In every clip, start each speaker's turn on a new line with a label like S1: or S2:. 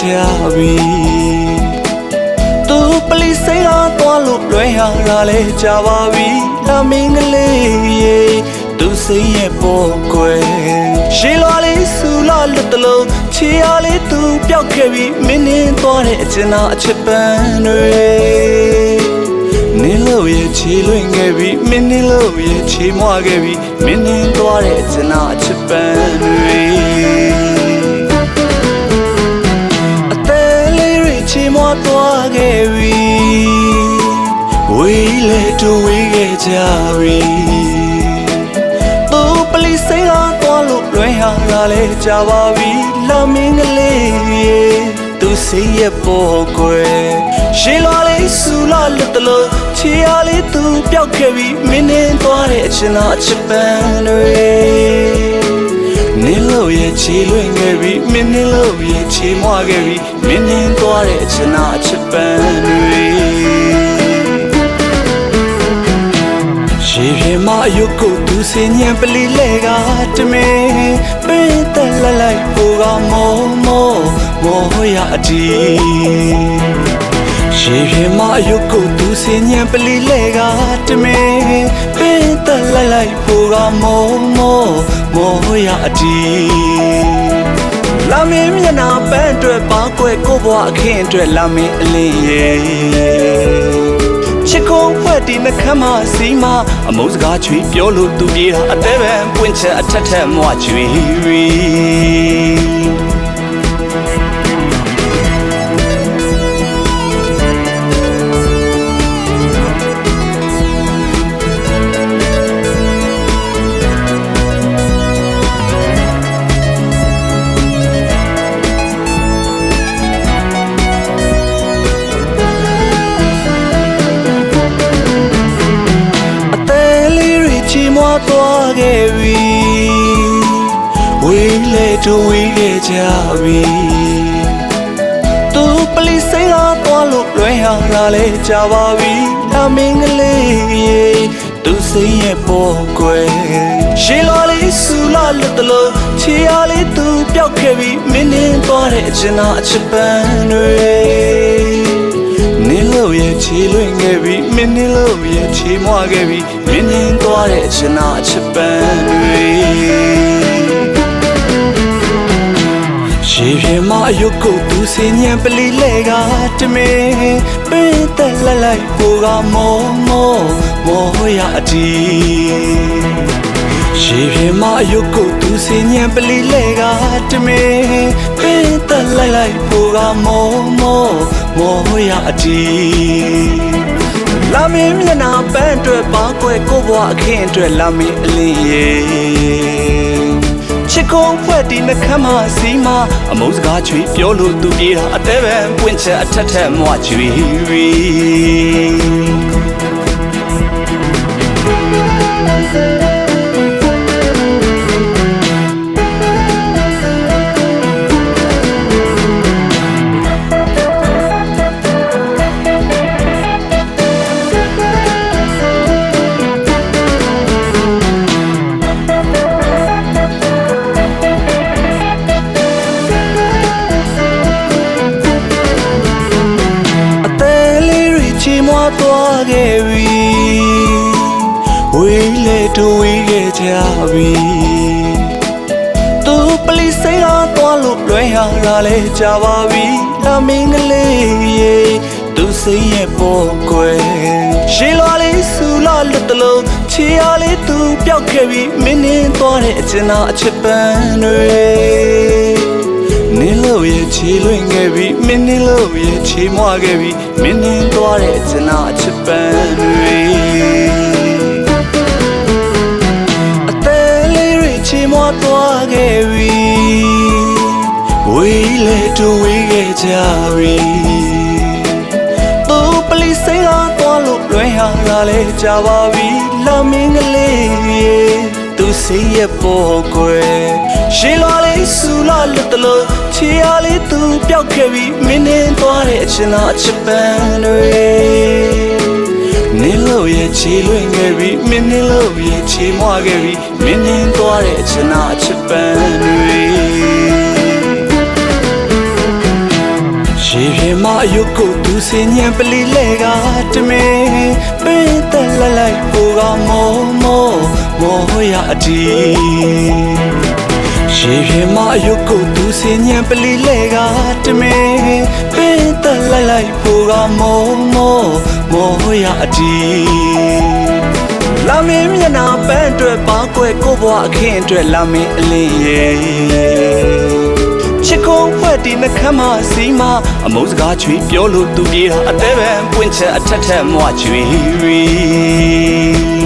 S1: ကြပြီသူပလီစိန်ကသွားလို့လွှဲရတာလဲကြပါပြီလာမင်းကလေးရေသူစိတ်ရဲ့ပေါ်ကွယ်ရှေးလွားလေးဆူလာလွတ်တလုံးချီရလေးသူပျောက်ခဲ့ပြီမင်းင်းသွားတဲ့အချင်သာအချစ်ပန်းတွေနင်းလို့ရဲ့ချီလွင်ခဲ့ပြီမင်းနင်းလို့ရဲ့ချီမွားခဲ့ပြီမင်းနင်းသွားတဲ့ကျနာအချစ်ပန်းတွေ ခဲ့ပြီဝေးလေတူဝေးခဲ့ကြပြီသူပလီစိန်ကသွားလို့လွင်ဟာလာလေကြပါပြီလာမင်းကလေးရေသူစိတ်ရဲ့ပေါ်ကွယ်ရှေးလွားလေးဆူလာလက်တလို့ချီရလေးသူပျောက်ခဲ့ပြီမင်းနဲ့သွားတဲ့အချင်သာအချစ်ပန်းတွေန င်းလို့ရဲ့ချီလွင်ခဲ့ပြီမင်းနင်းလို့ရဲ့ချီမွားခဲ့ပြီမင်းနဲ့သွားတဲ့အချင်သာအချစ်ပန်းတွေရေပြေမအယုတ်ကိုသူစင်ညံပလီလဲကတမင်ပင်းတက်လက်လိုက်ပူကမောမောမောရအတီရေပြေမအယုတ်ကိုသူစင်ညံပလီလဲကတမင်ပင်းတက်လက်လိုက်ပူကမောမောမောရအ တီလာမင်းမျက်နှာပန်းအတွက်ပါကွယ်ကိုဘွားအခင်းအတွက်လာမင်းအလင်းရဲ့ချစ်ကုန်ဖွဲ့ဒီနှခမ်းမစီမအမုန်းစကားချွေပြောလို့သူပြေတာအသေးပဲပွင့်ချက်အထက်ထက်မွားချွေရီ တူဝေးခဲ့ကြပြီသူပလီစိန်ကသွားလို့လွှဲရတာလဲကြပါပြီလာမင်းကလေးရေသူစိတ်ရဲ့ပေါ်ကွယ်ရှေးလာလေးဆူလာလက်တလို့ချီရလေးသူပျောက်ခဲ့ပြီမင်းင်းသွားတဲ့အချင်သာအချစ်ပန်းတွေနင်းလို့ရဲ့ချီလွင်ခဲ့ပြီမင်းနင်းလို့ရဲ့ချီမွားခဲ့ပြီမင်းနင်းသွားတဲ့အချင်သာအချစ်ပန်းတွေ ရေပြေမအယုတ်ကိုသူစင်ညံပလီလဲကတမင်ပင်းတက်လက်လိုက်ပူကမောမောမောရအတီရေပြေမအယုတ်ကိုသူစင်ညံပလီလဲကတမင်ပင်းတက်လိုက်လိုက်ပူကမောမောမောရအတီလာမင်းမျက်နှာပန်းအတွက်ပါကွယ်ကိုဘွားအခင်းအတွက်လာမင်းအလင်းရဲ့ ချစ်ကုန်ဖွဲ့ဒီနှခမ်းမစီမအမုန်းစကားချွေပြောလို့သူပြေတာအသေးပဲပွင့်ချက်အထက်ထက်မွားချွေ တူဝေးခဲ့ကြပြီသူပလီစိန်ကသွားလို့လွှဲရတာလဲကြပါပြီလာမင်းကလေးရေသူစိတ်ရဲ့ပေါ်ကွယ်ရှေးလွားလေးဆူလာလွတ်တလုံးချီရလေးသူပျောက်ခဲ့ပြီမင်းနင်းသွားတဲ့အချင်သာအချစ်ပန်းတွေနင်းလို့ရဲ့ချီလွင်ခဲ့ပြီမင်းနင်းလို့ရဲ့ချီမွားခဲ့ပြီမင်းနင်းသွားတဲ့ကျနာအချစ်ပန်းတွေ ခဲ့ပြီဝေးလေတူဝေးခဲ့ကြပြီသူပလီစိန်ကသွားလို့လွှဲရတာလဲကြပါပြီလာမင်းကလေးရေသူစိတ်ရဲ့ပေါ်ကွယ်ရှေးလွားလေးဆူလာလက်တလို့ချီရလေးသူပျောက်ခဲ့ပြီမင်းနဲ့သွားတဲ့အချင်သာအချစ်ပန်းတွေနင်း လို့ရဲ့ချီလွင်ခဲ့ပြီမင်းနေလို့ရဲ့ချီမွားခဲ့ပြီမင်းနေသွားတဲ့အချနာအချစ်ပန်းတွေရေပြေမအယုတ်ကိုသူစင်ညံပလီလဲကတမင်းပင်းတက်လိုက်လိုက်ပူကမောမောမောရအတီ ရေပြေမအယုတ်ကိုသူစင်ညံပလီလဲကတမင်းပင်းတက်လိုက်လိုက်ပူကမောမောမောရအတီလာမင်းမျက်နှာပန်းအတွက်ပါကွယ်ကိုဘွားအခင်းအတွက်လာမင်းအလင်းရဲ့ချစ်ကုန်ဖွဲ့ဒီနှခမ်းမစီမအမုန်းစကားချွေပြောလို့သူပြေတာအသေးပဲပွင့်ချက်အထက်ထက်မွားချွေရီ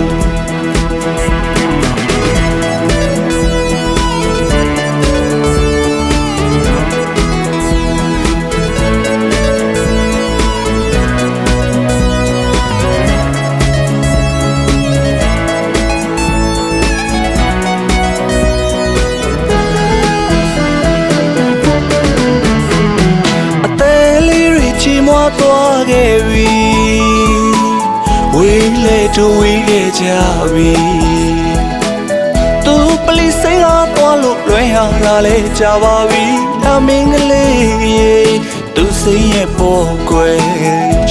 S1: သွားခဲ့ပြီဝေးလေတို့ဝေးခဲ့ကြပြီသူပလီစိတ်အားသွားလို့လွင်ဟာလာလေကြပါပြီအမင်းကလေးရေသူစိတ်ရဲ့ပေါ်ကွယ်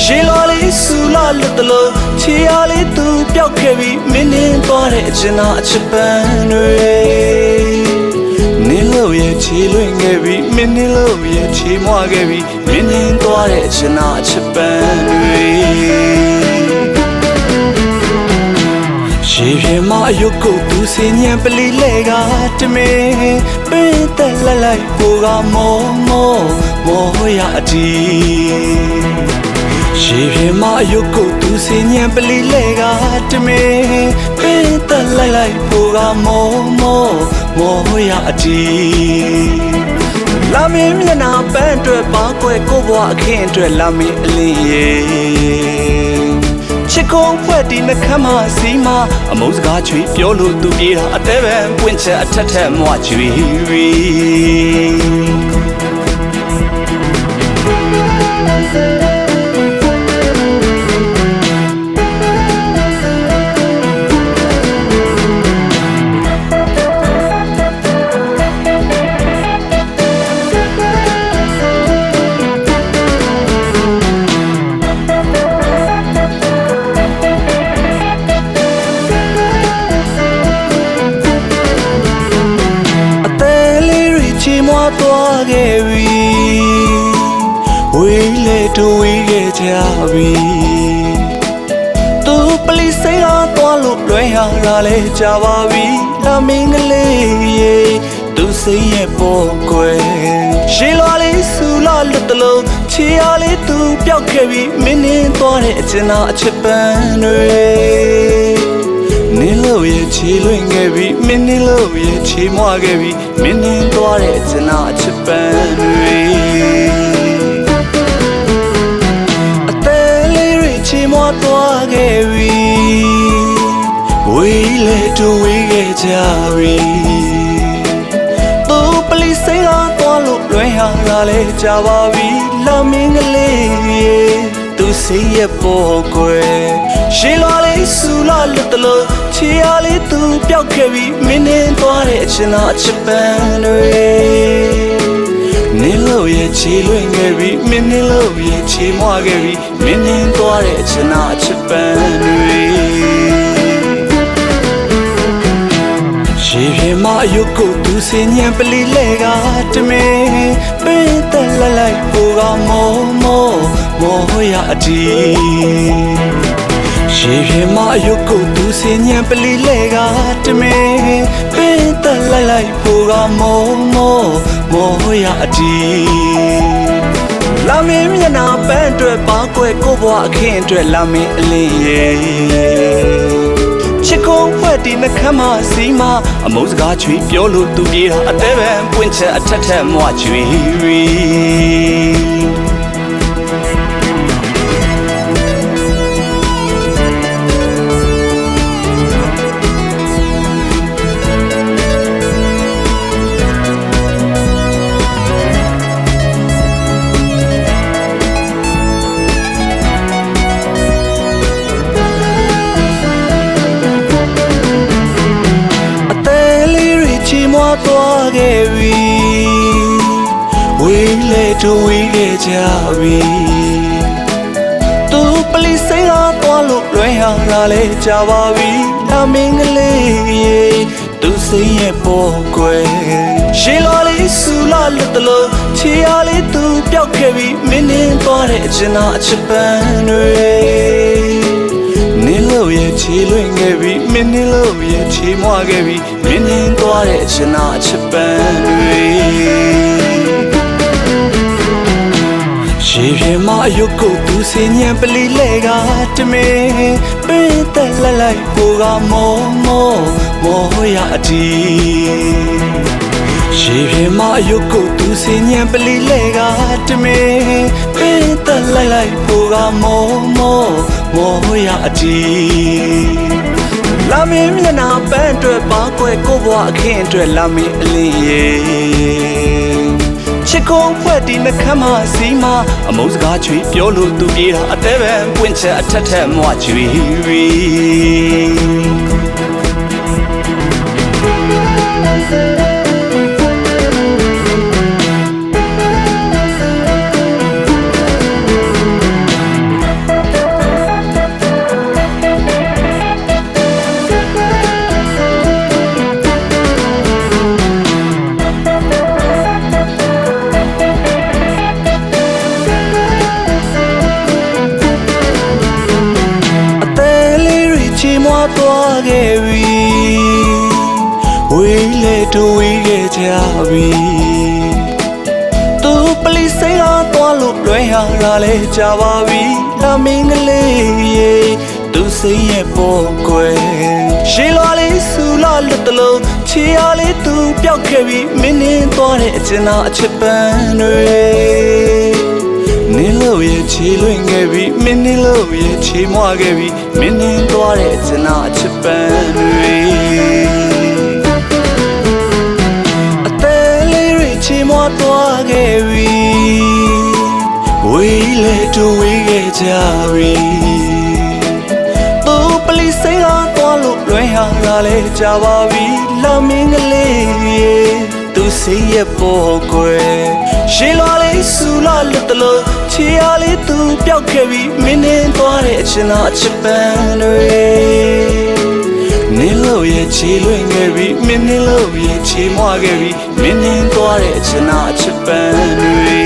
S1: ရှေးလာလေးဆူလာလွတ်တလို့ချီရလေးသူပျောက်ခဲ့ပြီမင်းနေသွားတဲ့အချင်နာအချစ်ပန်းတွေနင်း လို့ရဲ့ချီလွင်ခဲ့ပြီမင်းနင်းလို့ရဲ့ချီမွားခဲ့ပြီမင်းနင်းသွားတဲ့အချင်နာအချစ်ပန်းတွေရေပြေမအယုတ်ကိုသူစင်ညံပလီလဲကတမင်းပင်းတက်လိုက်လိုက်ကိုကမောမောမောရအတီရေပြေမအယုတ်ကိုသူစင်ညံပလီလဲကတမင်းပင်းတက်လိုက်လိုက်ကိုကမောမော မောရအတီလာမင်းမျက်နှာပန်းအတွက်ပါကွယ်ကိုဘွားအခင်းအတွက်လာမင်းအလင်းရဲ့ချစ်ကုန်ဖွဲ့ဒီနှခမ်းမစီမအမုန်းစကားချွေပြောလို့သူပြေတာအသေးပဲပွင့်ချက်အထက်ထက်မွားချွေရီ ကြပြီသူပလီစိတ်အားသွားလို့လွင်ဟာလာလေကြပါပြီလာမင်းကလေးရေသူစိတ်ရဲ့ပေါ်ကွယ်ရှေးလွားလေးဆူလာလွတ်တလို့ချီရလေးသူပျောက်ခဲ့ပြီမင်းနေသွားတဲ့အချင်နာအချစ်ပန်းတွေနင်းလို့ရဲ့ချီလွင်ခဲ့ပြီမင်းနင်းလို့ရဲ့ချီမွားခဲ့ပြီမင်းနင်းသွားတဲ့ကျနာအချစ်ပန်းတွေ သွားခဲ့ပြီဝေးလေတို့ဝေးခဲ့ကြပြီသူပလီစိတ်အားသွားလို့လွင်ဟာလာလေကြပါပြီလာမင်းကလေးရေသူစိတ်ရဲ့ပေါ်ကွယ်ရှေးလာလေးဆူလာလွတ်တလို့ချီရလေးသူပျောက်ခဲ့ပြီမင်းနေသွားတဲ့အချင်သာအချစ်ပန်းတွေနင်း လို့ရဲ့ချီလွင်ခဲ့ပြီမင်းနင်းလို့ရဲ့ချီမွားခဲ့ပြီမင်းနေသွားတဲ့အချင်သာအချစ်ပန်းတွေရေပြေမအယုတ်ကိုသူစင်ညံပလီလဲကတမင်းပင်းတက်လိုက်လိုက်ကိုကမောမောမောရအတီရေပြေမအယုတ်ကိုသူ စင်ညံပလီလဲကတမင်းပင်းတက်လိုက်လိုက်ကိုကမောမောမောရအတီလာမင်းမျက်နှာပန်းအတွက်ပါကွယ်ကိုဘွားအခင်းအတွက်လာမင်းအလင်းရဲ့ချစ်ကုန်ဖွဲ့ဒီနှခမ်းမစီမအမုန်းစကားချွေပြောလို့သူပြေတာအသေးပဲပွင့်ချက်အထက်ထက်မွားချွေရီခဲ့ တူဝေးခဲ့ကြပြီသူပလီစိန်ကသွားလို့လွင်ဟာလာလေကြပါပြီအမင်းကလေးရေသူစိန်ရဲ့ပေါ်ကွယ်ရှေးလာလေးဆူလာလက်တလို့ချီရလေးသူပျောက်ခဲ့ပြီမင်းင်းသွားတဲ့အချင်သာအချစ်ပန်းတွေနင်းလို့ရဲ့ချီလွင်ခဲ့ပြီမင်းနင်းလို့ရဲ့ချီမွားခဲ့ပြီမင်းင်းသွားတဲ့အချင်သာအချစ်ပန်းတွေ ရေပြေမအယုတ်ကိုသူစင်ညံပလီလေကတမင်းပင်းတက်လက်လိုက်ဟိုကမောမောမောရအတီရေပြေမအယုတ်ကိုသူစင်ညံပလီလေကတမင်းပင်းတက်လက်လိုက်ဟိုကမောမောမောရအတီလာမင်းမျက်နှာပန်းအတွက်ပါကွယ်ကိုဘွားအခင်းအတွက်လာမင်းအလင်းရဲ့ ချစ်ကုန်းဖွဲ့ဒီနှခမ်းမစီမအမုန်းစကားချွေပြောလို့သူပြေးတာအသေးပဲပွင့်ချက်အထက်ထက်မွားချွေ ခဲ့ပြီဝေးလေတူဝေးခဲ့ကြပြီသူပလီစိန်ကသွားလို့လွင်ဟာလာလေကြပါပြီလာမင်းကလေးရေသူစိတ်ရဲ့ပေါ်ကွယ်ရှေးလာလေးဆူလာလက်တလုံးချီရလေးသူပျောက်ခဲ့ပြီမင်းင်းသွားတဲ့အချင်သာအချစ်ပန်းတွေနင်းလို့ရဲ့ ချီလွင်ခဲ့ပြီမင်းနင်းလို့ရဲ့ချီမွားခဲ့ပြီမင်းနင်းသွားတဲ့ကျနာအချစ်ပန်းတွေအသေးလေးတွေချီမွားသွားခဲ့ပြီဝေးလေတူဝေးခဲ့ကြပြီသူပလီစိန်ကသွားလို့လွင်ဟာလာလေကြပါပြီလာမင်းကလေးရေသူစိတ်ရဲ့ပေါ်ကွယ်ရှေးလာ လေးဆူလာလက်တလို့ချီရလေးသူပျောက်ခဲ့ပြီမင်းင်းသွားတဲ့အချင်သာအချစ်ပန်းတွေနင်းလို့ရဲ့ချီလွင်ခဲ့ပြီမင်းနင်းလို့ရဲ့ချီမွားခဲ့ပြီမင်းင်းသွားတဲ့အချင်သာအချစ်ပန်းတွေ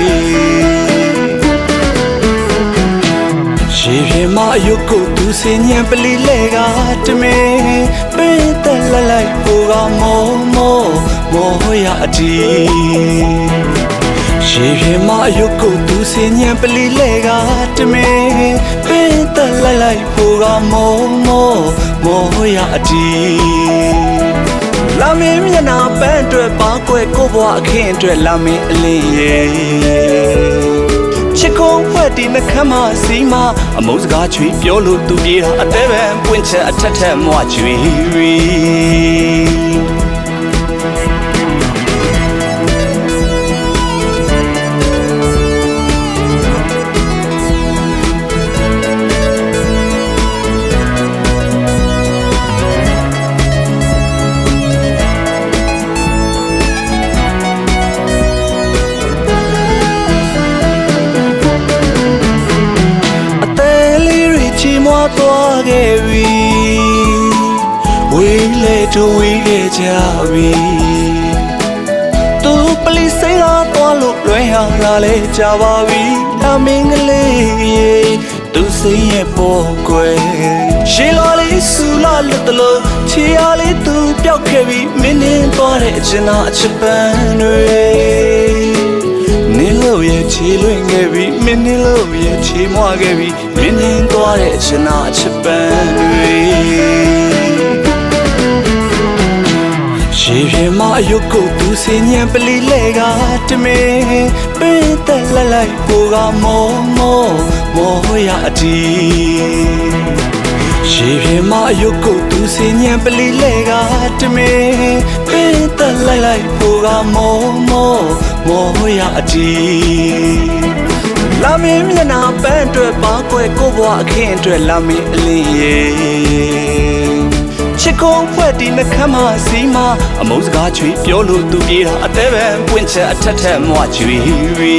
S1: ရေပြေမအယုတ်ကိုသူစင်ညံပလီလေကတမင်းပင်းတက်လက်လိုက်ဟိုကမောမောမောရအတီ ရေပြေမအယုတ်ကိုသူစင်ညံပလီလေကတမင်းပင်းတက်လက်လိုက်ဟိုကမောမောမောရအတီလာမင်းမျက်နှာပန်းအတွက်ပါကွယ်ကိုဘွားအခင်းအတွက်လာမင်းအလင်းရဲ့ချစ်ကုန်းဖွဲ့ဒီနှခမ်းမစီမအမုန်းစကားချွေပြောလို့သူပြေးတာအသေးပဲပွင့်ချက်အထက်ထက်မွားချွေ တူဝေးခဲ့ကြပြီသူပလီစိန်ကသွားလို့လွင်ဟာလာလေကြပါပြီအမင်းကလေးရေသူစိတ်ရဲ့ပေါ်ကွယ်ရှေးလာလေးဆူလာလက်တလို့ချီရလေးသူပျောက်ခဲ့ပြီမင်းင်းသွားတဲ့အချင်သာအချစ်ပန်းတွေနင်းလို့ရဲ့ချီလွင်ခဲ့ပြီမင်းနင်းလို့ရဲ့ချီမွားခဲ့ပြီမင်းနင်းသွားတဲ့အချင်သာအချစ်ပန်းတွေ ရေပြေမအယုတ်ကိုသူစင်ညံပလီလေကတမင်းပင်းတက်လက်လိုက်ဟိုကမောမောမောရအတီရေပြေမအယုတ်ကိုသူစင်ညံပလီလေကတမင်းပင်းတက်လိုက်လိုက်ဟိုကမောမောမောရအတီလာမင်းမျက်နှာပန်းအတွက်ပါကွယ်ကိုဘွားအခင်းအတွက်လာမင်းအလင်းရဲ့ ချစ်ကုန်ဖွဲ့ဒီနှခမ်းမစီမအမုန်းစကားချွေပြောလို့သူပြေးတာအသေးပဲပွင့်ချက်အထက်ထက်မွချွေရီ